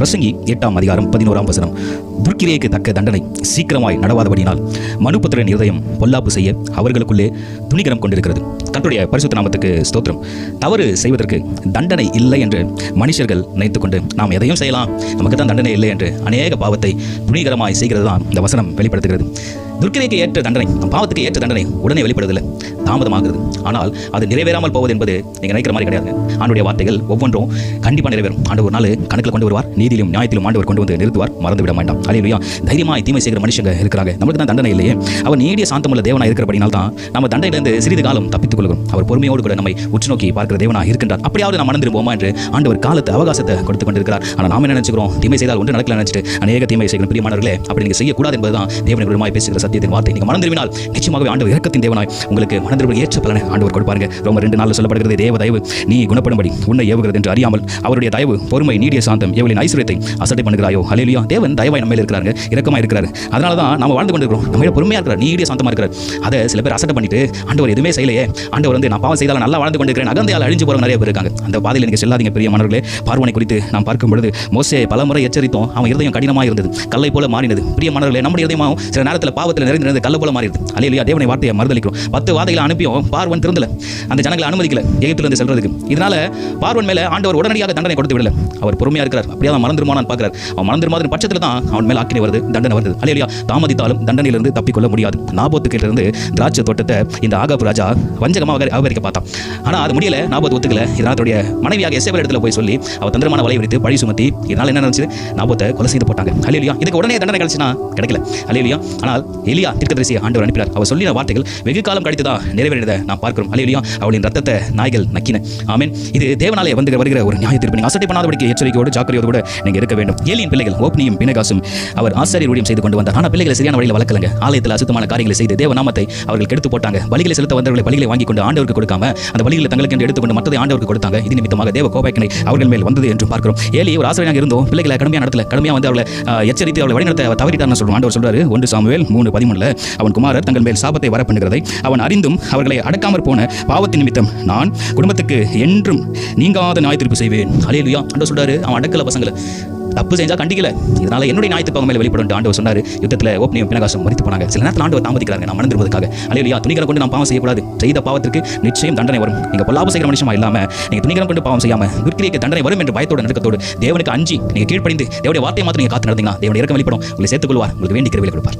பிரசங்கி எட்டாம் அதிகாரம் பதினோராம் வசனம். துர்க்கிரியைக்கு தக்க தண்டனை சீக்கிரமாய் நடவாதபடினால் மனுபுத்திரன் இருதயம் பொல்லாப்பு செய்ய அவர்களுக்குள்ளே துணிகரம் கொண்டிருக்கிறது. தன்னுடைய பரிசுத்த நாமத்துக்கு ஸ்தோத்திரம். தவறு செய்வதற்கு தண்டனை இல்லை என்று மனுஷர்கள் நினைத்துக்கொண்டு நாம் எதையும் செய்யலாம். நமக்கு தான் தண்டனை இல்லை என்று அநேக பாவத்தை துணிகரமாய் செய்கிறது தான் இந்த வசனம் வெளிப்படுத்துகிறது. துர்க்கிரைக்கு ஏற்ற தண்டனை பாவத்துக்கு ஏற்ற தண்டனை உடனே வெளிப்படுவதில்லை தாமதமாகிறது. ஆனால் அது நிறைவேறாமல் போவது என்பது நீங்கள் நினைக்கிற மாதிரி கிடையாது ஆண்டுடைய வார்த்தைகள் ஒவ்வொன்றும் கண்டிப்பாக நிறைவேறும். ஆண்டு ஒரு நாள் கணக்கில் கொண்டு வருவார் நீதியிலும் நியாயத்திலும் ஆண்டவர் கொண்டு வந்து நிறுத்துவார் மறந்து விட மாட்டான் அலையிலையா தைரியமாக தீமை செய்கிற மனுஷங்க இருக்கிறாங்க. நமக்கு தான் தண்டனை இல்லையே. அவர் நீடிய சாந்தமுள்ள தேவனாக இருக்கிறபடினால் தான் நம்ம தண்டையிலிருந்து சிறிது காலம் தப்பித்துக் கொள்கிறோம். அவர் பொறுமையோடு கூட நம்மை உற்று நோக்கி பார்க்கிற தேவனாக இருக்கின்றார். அப்படியாவது நாம் மறந்துருப்போமா என்று ஆண்டவர் காலத்து அவகாசத்தை கொடுத்து கொண்டிருக்கிறார். ஆனால் நாம என்ன நினைச்சுக்கிறோம்? தீமை செய்தால் ஒன்று நடக்கல நினைச்சிட்டு அநேக தீமை செய்கிற பிரியமானவர்களே அப்படி நீங்கள் செய்யக்கூடாது என்பதுதான் தேவனை விரும்பமாய் பேசுகிற சத்தியத்தின் வார்த்தை. நீங்கள் மறந்துவினால் நிச்சயமாகவே ஆண்டவர் இறக்கத்தின் தேவனாய் உங்களுக்கு மனதிற்கு ஏற்ற பலனை ஆண்டவர் கொடுப்பாருங்க. ரொம்ப ரெண்டு நாளில் சொல்லப்படுகிறது தேவ தயவு நீ குணப்படும்படி உன்னை ஏவுகிறது என்று அறியாமல் அவருடைய தயவு பொறுமை நீடிய சாந்தம் எவளின் ஐஸ்வர்யத்தை அசட்டை பண்ணுகிறாயோ. ஹalleluya. தேவன் தயவாய் நம்ம இருக்கிறாங்க இறக்கமாக இருக்கிறாரு. அதனால தான் நம்ம வாழ்ந்து கொண்டிருக்கிறோம். நம்ம பொறுமையாக இருக்கிறார் நீடிய சாந்தமாக இருக்கிறார். அதை சில பேர் அசட்டை பண்ணிட்டு ஆண்டவர் எதுவுமே செய்யலையே. ஆண்டவர் வந்து நான் பாவம் செய்தாலும் நல்லா வாழ்ந்து கொண்டிருக்கிறேன். அகந்தையால் அழிஞ்சு போகிற நிறைய பேர் இருக்காங்க. அந்த பாதையில் நீங்கள் செல்லாதீங்க பெரிய மன்னர்களே. பார்வனை குறித்து நாம் பார்க்கும் பொழுது மோசே பலமுறை எச்சரித்தோம். அவன் இருதயம் கடினமாக இருந்தது. கல்லை போல மாறினது. பிரிய மன்னர்களே நம்முடைய இருதயமாகவும் சில நேரத்தில் பாவத்தில் நிறைந்திருந்தது கல்ல போல மாறிடுது. அலையிலையா தேவனை வார்த்தையை மறுதளிக்கிறோம் பத்து வாதைகளை அனுப்பியும் பார்வன் திருந்தல. அந்த ஜனங்களை அனுமதிக்கல. எகிப்திலிருந்து செல்றதுக்கு. இதனால பார்வன் மேல ஆண்டவர் உடனடியாக தண்டனை கொடுத்து விடல. அவர் பொறுமையா இருக்கிறார். அப்படியே அவன் மறந்துருமானான்னு பார்க்கிறார். அவன் மறந்துருமாதிரி பட்சத்தில் தான் அவன் மேலே ஆக்கினை வருது தண்டனை வருது. அலையிலையா தாமதித்தாலும் தண்டனையிலிருந்து தப்பிக்கொள்ள முடியாது. நாபோத்துக்கிட்ட இருந்து திராட்சை தோட்டத்தை இந்த ஆகாப் ராஜா வஞ்சகமாக அபகரிக்க பார்த்தான். ஆனா அது முடியல. நாபத்து ஒத்துக்கல. இதனால மனைவியாக எசேவல் இடத்துல போய் சொல்லி அவர் தந்திரமான வலை விரித்து பழி சுமத்தி இதனால் என்ன நடந்துச்சு? நாபத்தை கொலை செய்து போட்டாங்க. அலையிலையா இதுக்கு உடனே தண்டனை கிடைச்சுனா கிடைக்கல. அலையிலையா ஆனால் எலியா தீர்க்கதரிசியை ஆண்டவர் அனுப்பினார். அவர் சொல்லின வார்த்தைகள் வெகு காலம் கழித்துதான் நிறைவேறினதை நான் பார்க்கிறோம். அலையிலியா அவளின் ரத்தத்தை நாய்கள் நக்கின. ஆமீன். இது தேவனாலே வந்து வருகிற ஒரு நியாய தீர்ப்பு. நீங்கள் அசட்டை பண்ணாதபடிக்கு எச்சரிக்கையோடு ஜாக்கிரதையோடு கூட நீங்கள் இருக்க வேண்டும். ஏலியின் பிள்ளைகள் ஓப்னியும் பினகாசும் அவர் ஆசிரியர் ஊழியம் செய்து கொண்டு வந்தார். ஆனால் பிள்ளைகளை சரியான வழியில் வளர்க்கலங்க. ஆலயத்தில் அசுத்தமான காரியங்களை செய்து தேவ நாமத்தை அவர்கள் கெடுத்து போட்டாங்க. பலிகளை செலுத்த வந்தவர்களை பலிகளை வாங்கி கொண்டு ஆண்டவருக்கு கொடுக்காம அந்த பலிகளை தங்களுக்கு என்று எடுத்துக்கொண்டு மற்றதை ஆண்டவருக்கு கொடுத்தாங்க. இது நிமித்தமாக தேவ கோபாக்கினை அவர்கள் மேல் வந்தது என்று பார்க்கிறோம். ஏலி ஒரு ஆசிரியராக இருந்தோம். பிள்ளைகளை கடுமையான நடத்தல கடுமையாக வந்து அவளை எச்சரித்து அவளை வழிநடத்த அவர் தவறிட்டார்னு சொல்றோம். ஆண்டவர் சொல்றாரு ஒன்று சாமுவேல் மூணு பதிமூணுல அவன் குமாரர் தங்கள் மேல் சாபத்தை வரப்பண்ணுகிறதை அவன் அறிந்தும் அவர்களை அடக்காமற் போன பாவத்தின் நிமித்தம் நான் குடும்பத்துக்கு என்றும் நீங்காத நியாய தீர்ப்பு செய்வேன். அலையலுயா அண்ட சொல்றாரு அவன் அடக்கல பசங்களை தப்பு செஞ்சா கண்டிக்கல. இதனால என்னுடைய நியாயத்துக்கு அவங்க வெளிப்படும். ஆண்டவர் சொன்னார் யுத்தத்தில் ஓப்பனியும் பினகாசம் மறித்து போனாங்க. சில நேரத்தில் ஆண்டவர் தாமதிக்கிறாங்க நான் மணந்துருவதற்காக அலையிலையா துணிகளை கொண்டு நான் பாவம் செய்யக்கூடாது. செய்த பாவத்திற்கு நிச்சயம் தண்டனை வரும். நீங்க பொல்லாபம் செய்கிற மனுஷமா இல்லாம நீங்க துணிகரம் கொண்டு பாவம் செய்யாம துர்க்கிரிக்கு தண்டனை வரும் என்று பயத்தோட நடுக்கத்தோடு தேவனுக்கு அஞ்சு நீங்க கீழ்ப்படிந்து தேவடைய வார்த்தையை மாத்திரம் நீங்க காத்து நடந்தீங்கன்னா தேவனுடைய இறக்கம் வெளிப்படும். உங்களை சேர்த்துக் கொள்வார் உங்களுக்கு வேண்டிய கிருபையை கொடுப்பார்.